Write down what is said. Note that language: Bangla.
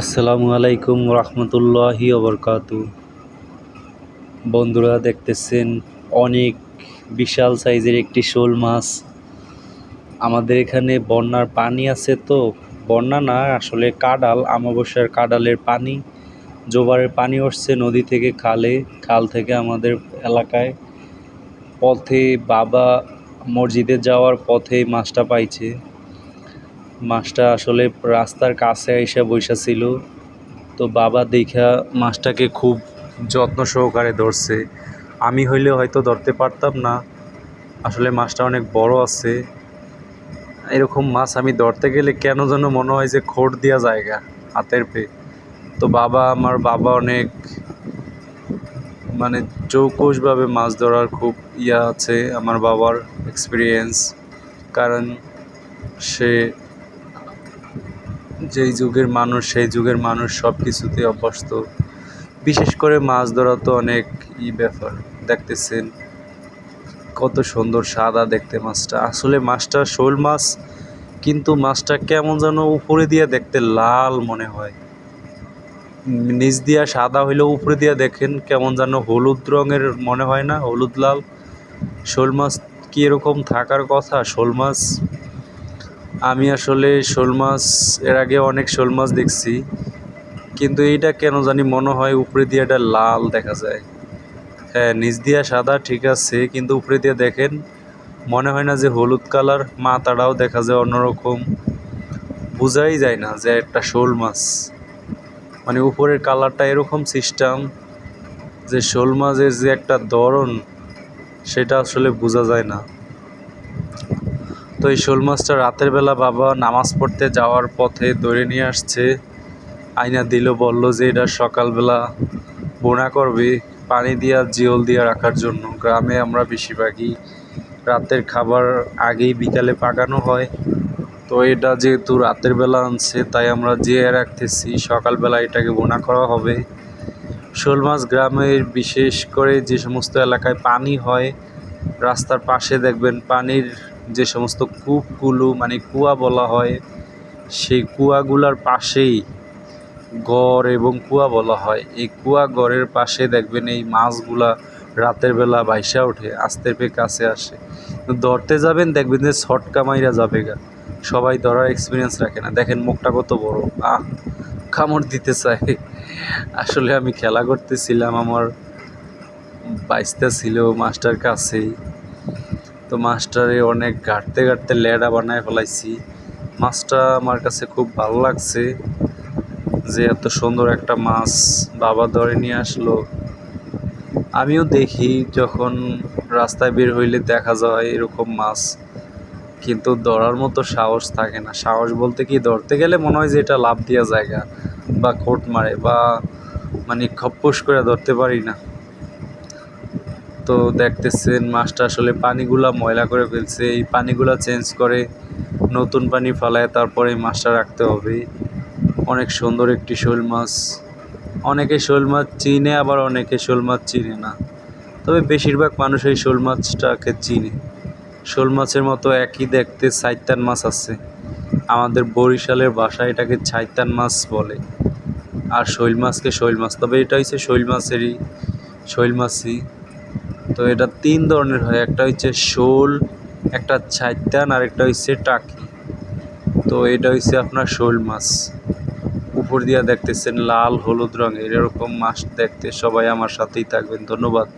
আসসালামু আলাইকুম রহমতুল্লাহি ওবরকাতু বন্ধুরা দেখতেছেন অনেক বিশাল সাইজের একটি শোল মাছ। আমাদের এখানে বন্যার পানি আছে তো, বন্যা না, আসলে কাডাল আমাবস্যার কাডালের পানি, জোবারের পানি উঠছে নদী থেকে খালে, খাল থেকে আমাদের এলাকায়। পথে বাবা মসজিদে যাওয়ার পথে মাছটা পাইছে। মাছটা আসলে রাস্তার কাছে এসে বইসা ছিল। তো বাবা দেখা মাছটাকে খুব যত্ন সহকারে ধরছে। আমি হইলে হয়তো ধরতে পারতাম না। আসলে মাছটা অনেক বড় আছে। এরকম মাছ আমি ধরতে গেলে কেন যেন মনে হয় যে খোট দেওয়া জায়গা হাতের পে। তো বাবা আমার বাবা অনেক মানে চৌকসভাবে মাছ ধরার খুব ইয়া আছে আমার বাবার এক্সপিরিয়েন্স কারণ সে যেই যুগের মানুষ, সেই যুগের মানুষ সব কিছুতে অভ্যস্ত। বিশেষ করে মাছ ধরা তো অনেক ই ব্যাপার, দেখতেছেন। কত সুন্দর সাদা দেখতে মাছটা। আসলে মাছটা শোল মাছ, কিন্তু মাছটা কেমন যেন উপরে দিয়ে দেখতে লাল মনে হয়। নিচ দিয়া সাদা হইলেও উপরে দিয়া দেখেন, কেমন যেন হলুদ রঙের মনে হয় না, হলুদ লাল। শোল মাছ কি এরকম থাকার কথা? শোল মাছ আমি আসলে শোল মাছ, এর আগে অনেক শোল মাছ দেখছি, কিন্তু এইটা কেন জানি মনে হয় উপরে দিয়ে এটা লাল দেখা যায়। হ্যাঁ নিচ দিয়া সাদা ঠিক আছে, কিন্তু উপরে দিয়ে দেখেন, মনে হয় না যে হলুদ কালার, মাথাটাও দেখা যায় অন্যরকম। বোঝাই যায় না যে একটা শোল মাছ। মানে উপরের কালারটা এরকম সিস্টেম যে শোল মাছের যে একটা ধরন, সেটা আসলে বোঝা যায় না। তো এই শোল মাছটা রাতের বেলা বাবা নামাজ পড়তে যাওয়ার পথে ধরে নিয়ে আসছে। আয়না দিল, বলল যে এটা সকালবেলা বোনা করবে, পানি দিয়া, জিওল দিয়া রাখার জন্য। গ্রামে আমরা বেশিরভাগই রাতের খাবার আগেই বিকালে পাকানো হয়। তো এটা যেহেতু রাতের বেলা আনছে, তাই আমরা জিয়ে রাখতেছি, সকালবেলা এটাকে বোনা করা হবে। শোল মাছ গ্রামের বিশেষ করে যে সমস্ত এলাকায় পানি হয়, রাস্তার পাশে দেখবেন পানির যে সমস্ত কূপগুলো মানে কুয়া বলা হয়, সেই কুয়াগুলার পাশেই গড় এবং কুয়া বলা হয়। এই কুয়া গড়ের পাশে দেখবেন এই মাছগুলা রাতের বেলা বাইসা ওঠে, আস্তে পে কাছে আসে। ধরতে যাবেন, দেখবেন যে ছটকা মাইরা যাবে গা। সবাই ধরার এক্সপিরিয়েন্স রাখে না। দেখেন মুখটা কত বড়। আহ, কামড় দিতে চায়। আসলে আমি খেলা করতেছিলাম, আমার বাইসটা ছিল মাস্টার কাছেই। তো মাস্টারে অনেক ঘাটতে ঘাটতে লেডা বানায় ফেলাইছি। মাছটা আমার কাছে খুব ভালো লাগছে যে এত সুন্দর একটা মাছ বাবা ধরে নিয়ে আসলো। আমিও দেখি যখন রাস্তায় বের হইলে দেখা যায় এরকম মাছ, কিন্তু ধরার মতো সাহস থাকে না। সাহস বলতে কি, ধরতে গেলে মনে হয় যে এটা লাভ দেওয়া জায়গা বা কোট মারে বা মানে খপ্পস করে ধরতে পারি না। তো দেখতেছেন মাছটা আসলে পানিগুলা ময়লা করে ফেলছে। এই পানিগুলা চেঞ্জ করে নতুন পানি ফালায় তারপরে মাছটা রাখতে হবে। অনেক সুন্দর একটি শোল মাছ। অনেকে শোল মাছ চিনে, আবার অনেকে শোল মাছ চিনে না। তবে বেশিরভাগ মানুষ এই শোল মাছটাকে চিনে। শোল মাছের মতো একই দেখতে সাইতান মাছ আছে। আমাদের বরিশালের ভাষায় এটাকে ছাইতান মাছ বলে। আর শৈল মাছকে শৈল মাছ। তবে এটা হচ্ছে শৈল মাছেরই, শৈল মাছই। তো এটা তিন ধরনের হয়, একটা হচ্ছে শোল, একটা ছাইতান আর একটা হচ্ছে টাকি। তো এটা হচ্ছে আপনার শোল মাছ। উপর দিয়া দেখতেছেন লাল, হলুদ রঙের, এরকম মাছ দেখতে সবাই আমার সাথেই থাকবেন, ধন্যবাদ।